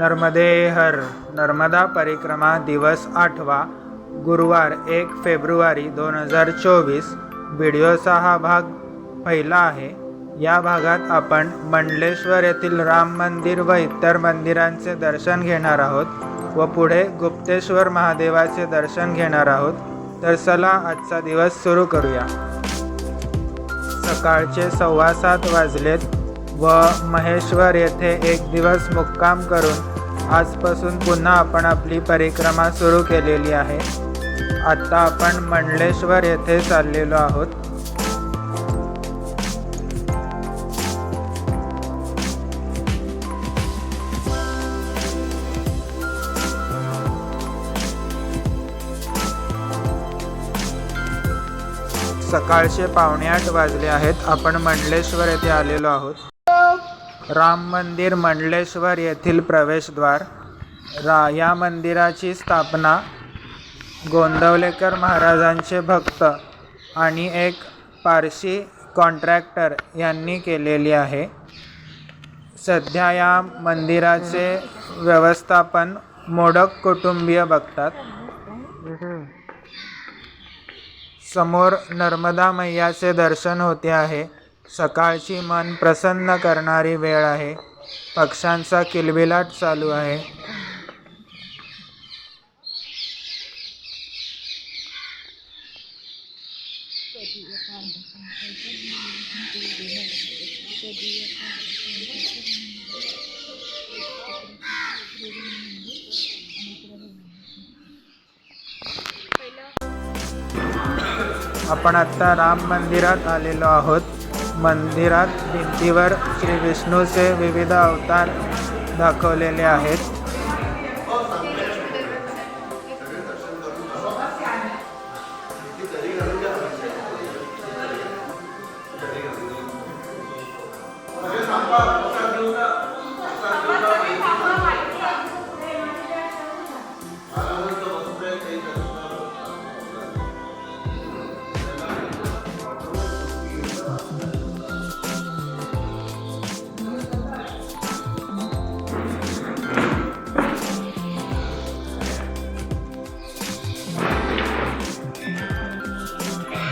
नर्मदे हर नर्मदा परिक्रमा दिवस आठवा गुरुवार एक फेब्रुवारी दोन हजार चोवीस व्हिडिओचा हा भाग. पहिला आहे या भागात आपण मंडलेश्वर येथील राम मंदिर व इतर मंदिरांचे दर्शन घेणार आहोत व पुढे गुप्तेश्वर महादेवाचे दर्शन घेणार आहोत. तर चला आजचा दिवस सुरू करूया. सकाळचे सव्वा सात वाजलेत. व महेश्वर येथे एक दिवस मुक्काम करून आजपासून पुन्हा आपण आपली परिक्रमा सुरू केलेली आहे. आत्ता आपण मंडलेश्वर येथे चाललेलो आहोत. सकाळचे पावणे आठ वाजले आहेत. आपण मंडलेश्वर येथे आलेलो आहोत. राम मंदिर मंडलेश्वर येथील प्रवेशद्वार. रा या मंदिराची स्थापना गोंदवलेकर महाराजांचे भक्त आणि एक पारशी कॉन्ट्रॅक्टर यांनी केलेली आहे. सध्या या मंदिराचे व्यवस्थापन मोडक कुटुंबीय बघतात. समोर नर्मदा मैयाचे दर्शन होते आहे. सकाळची मन प्रसन्न करणारी वेळ आहे. पक्ष्यांचा किलबिलाट चालू आहे. आपण आत्ता राम मंदिरात आलेलो आहोत. मंदिरात भिंतीवर श्री विष्णूचे विविध अवतार दाखवलेले आहेत.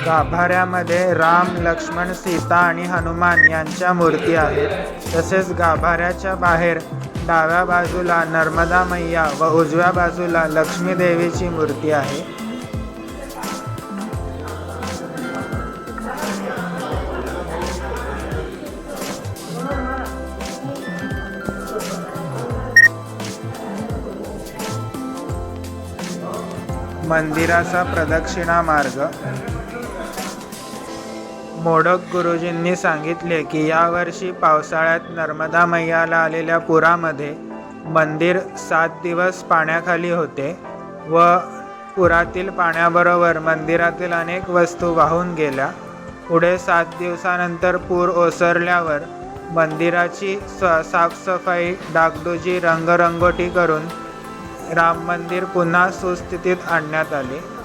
गाभाऱ्यामध्ये राम लक्ष्मण सीता आणि हनुमान यांच्या मूर्ती आहेत. तसेच गाभाऱ्याच्या बाहेर डाव्या बाजूला नर्मदा मैया व उजव्या बाजूला लक्ष्मी देवीची मूर्ती आहे. मंदिराचा प्रदक्षिणा मार्ग. मोडक गुरुजींनी सांगितले की यावर्षी पावसाळ्यात नर्मदा मैयाला आलेल्या पुरामध्ये मंदिर सात दिवस पाण्याखाली होते व पुरातील पाण्याबरोबर मंदिरातील अनेक वस्तू वाहून गेल्या. पुढे सात दिवसानंतर पूर ओसरल्यावर मंदिराची स साफसफाई डागडुजी रंगरंगोटी करून राम मंदिर पुन्हा सुस्थितीत आणण्यात आले.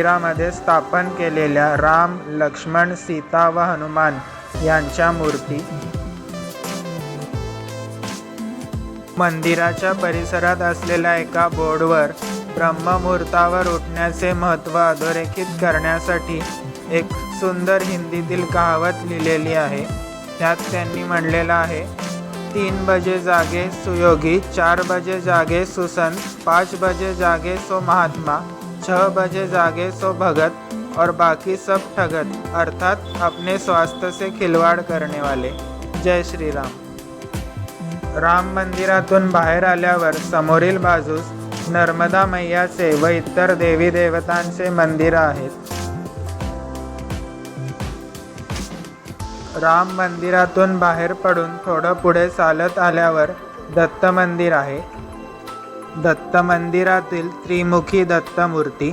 मंदिरामध्ये स्थापन केलेल्या राम लक्ष्मण सीता व हनुमान यांच्या मूर्ती. मंदिराच्या परिसरात असलेल्या एका बोर्डवर ब्रह्ममुहूर्तावर उठण्याचे महत्त्व अधोरेखित करण्यासाठी एक सुंदर हिंदीतील कहावत लिहिलेली आहे. त्यात त्यांनी म्हणलेलं आहे तीन बजे जागे सुयोगी चार बजे जागे सुसन पाच बजे जागे सो महात्मा. छह बजे जागे सो भगत और बाकी सब ठगत अर्थात अपने स्वास्थ्य से खिलवाड़ करने वाले। जय श्री राम राम मंदिरातून बाहेर आल्यावर समोरील बाजूस नर्मदा मैयाचे व इतर देवी देवतांचे मंदिर आहेत. राम मंदिरातून बाहेर पडून थोडं पुढे चालत आल्यावर दत्त मंदिर आहे. दत्त मंदिरातील त्रिमुखी दत्त मूर्ती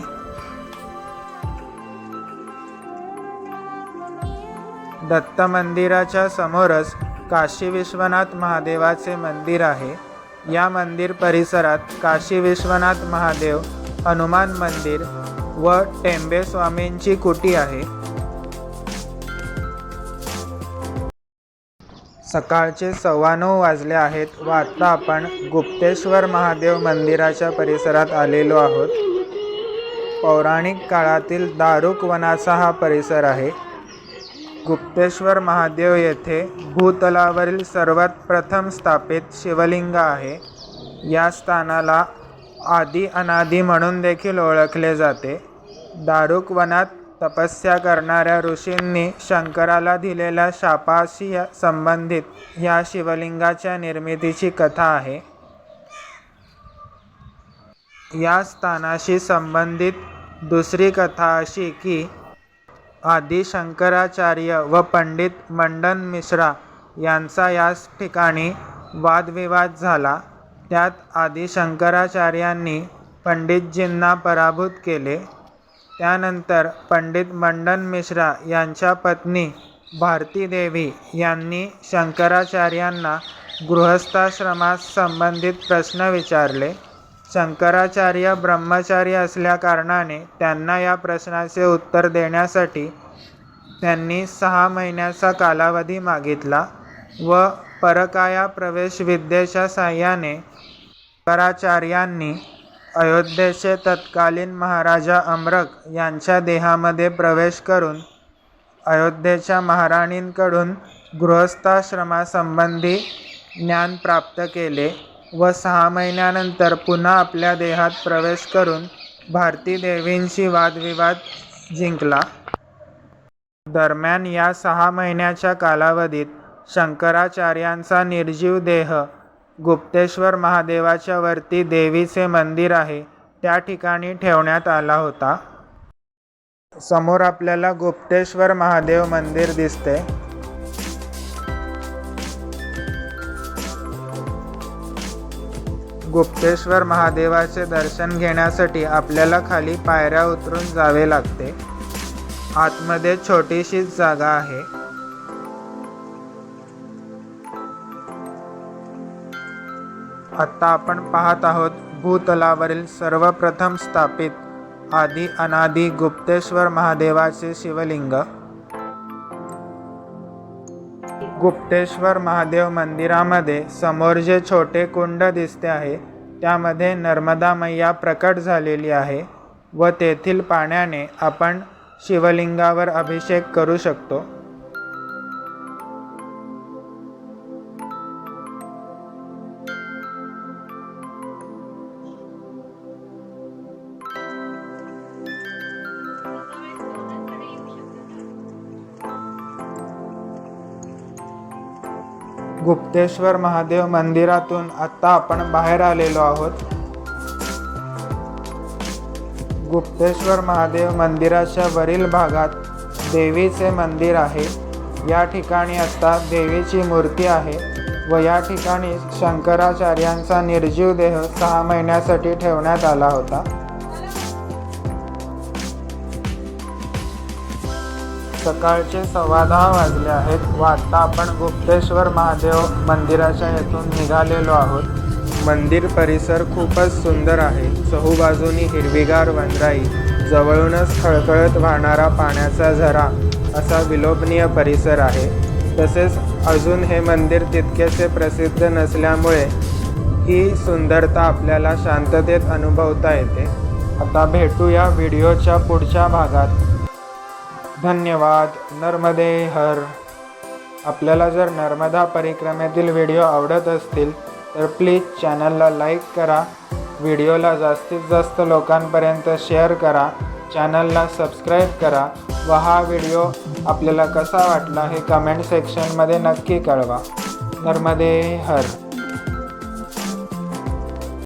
दत्त मंदिराच्या समोरच काशी विश्वनाथ महादेवाचे मंदिर आहे. या मंदिर परिसरात काशी विश्वनाथ महादेव हनुमान मंदिर व टेंबे स्वामींची कुटी आहे. सकाळचे सव्वा नऊ वाजले आहेत व आत्ता आपण गुप्तेश्वर महादेव मंदिराच्या परिसरात आलेलो आहोत. पौराणिक काळातील दारुक वनाचा हा परिसर आहे. गुप्तेश्वर महादेव येथे भूतलावरील सर्वात प्रथम स्थापित शिवलिंग आहे. या स्थानाला आदि अनादी म्हणून देखील ओळखले जाते. दारुक वनात तपस्या करणाऱ्या ऋषींनी शंकराला दिलेल्या शापाशी संबंधित ह्या शिवलिंगाच्या निर्मितीची कथा आहे. या स्थानाशी संबंधित दुसरी कथा अशी की आदी शंकराचार्य व पंडित मंडन मिश्रा यांचा याच ठिकाणी वादविवाद झाला. त्यात आदी शंकराचार्यांनी पंडितजींना पराभूत केले. त्यानंतर पंडित मंडन मिश्रा यांच्या पत्नी भारती देवी यांनी शंकराचार्यांना गृहस्थाश्रमास संबंधित प्रश्न विचारले. शंकराचार्य ब्रह्मचारी असल्याकारणाने त्यांना या प्रश्नाचे उत्तर देण्यासाठी त्यांनी सहा महिन्याचा कालावधी मागितला व परकाया प्रवेश विद्येच्या साह्याने शंकराचार्यांनी अयोध्येचे तत्कालीन महाराजा अमरक यांच्या देहामध्ये प्रवेश करून अयोध्येच्या महाराणींकडून गृहस्थाश्रमासंबंधी ज्ञान प्राप्त केले व सहा महिन्यानंतर पुन्हा आपल्या देहात प्रवेश करून भारती देवींशी वादविवाद जिंकला. दरम्यान या सहा महिन्याच्या कालावधीत शंकराचार्यांचा निर्जीव देह गुप्तेश्वर महादेवाच्या वरती देवीचे मंदिर आहे त्या ठिकाणी ठेवण्यात आला होता. समोर आपल्याला गुप्तेश्वर महादेव मंदिर दिसते. गुप्तेश्वर महादेवाचे दर्शन घेण्यासाठी आपल्याला खाली पायऱ्या उतरून जावे लागते. आतमध्ये छोटीशीच जागा आहे. आत्ता आपण पाहत आहोत भूतलावरील सर्वप्रथम स्थापित आदि अनादि गुप्तेश्वर महादेवाचे शिवलिंग. गुप्तेश्वर महादेव मंदिरामध्ये समोर जे छोटे कुंड दिसते आहे त्यामध्ये नर्मदा मैया प्रकट झालेली आहे व तेथील पाण्याने आपण शिवलिंगावर अभिषेक करू शकतो. गुप्तेश्वर महादेव मंदिरातून आत्ता आपण बाहेर आलेलो आहोत. गुप्तेश्वर महादेव मंदिराच्या वरील भागात देवीचे मंदिर आहे. या ठिकाणी आत्ता देवीची मूर्ती आहे व या ठिकाणी शंकराचार्यांचा निर्जीव देह सहा महिन्यासाठी ठेवण्यात आला होता. सकाळचे सव्वा दहा वाजले आहेत. व आत्ता आपण गुप्तेश्वर महादेव मंदिराच्या येथून निघालेलो आहोत. मंदिर परिसर खूपच सुंदर आहे. चहूबाजूनी हिरवीगार वनराई जवळूनच खळखळत वाहणारा पाण्याचा झरा असा विलोभनीय परिसर आहे. तसेच अजून हे मंदिर तितकेसे प्रसिद्ध नसल्यामुळे ही सुंदरता आपल्याला शांततेत अनुभवता येते. आता भेटूया व्हिडिओच्या पुढच्या भागात. धन्यवाद. नर्मदे हर. आपल्याला जर नर्मदा परिक्रमेतील व्हिडिओ आवडत असतील तर प्लीज चॅनलला लाईक करा. व्हिडिओला जास्तीत जास्त लोकांपर्यंत शेअर करा. चॅनलला सबस्क्राईब करा व हा व्हिडिओ आपल्याला कसा वाटला हे कमेंट सेक्शनमध्ये नक्की कळवा. नर्मदे हर.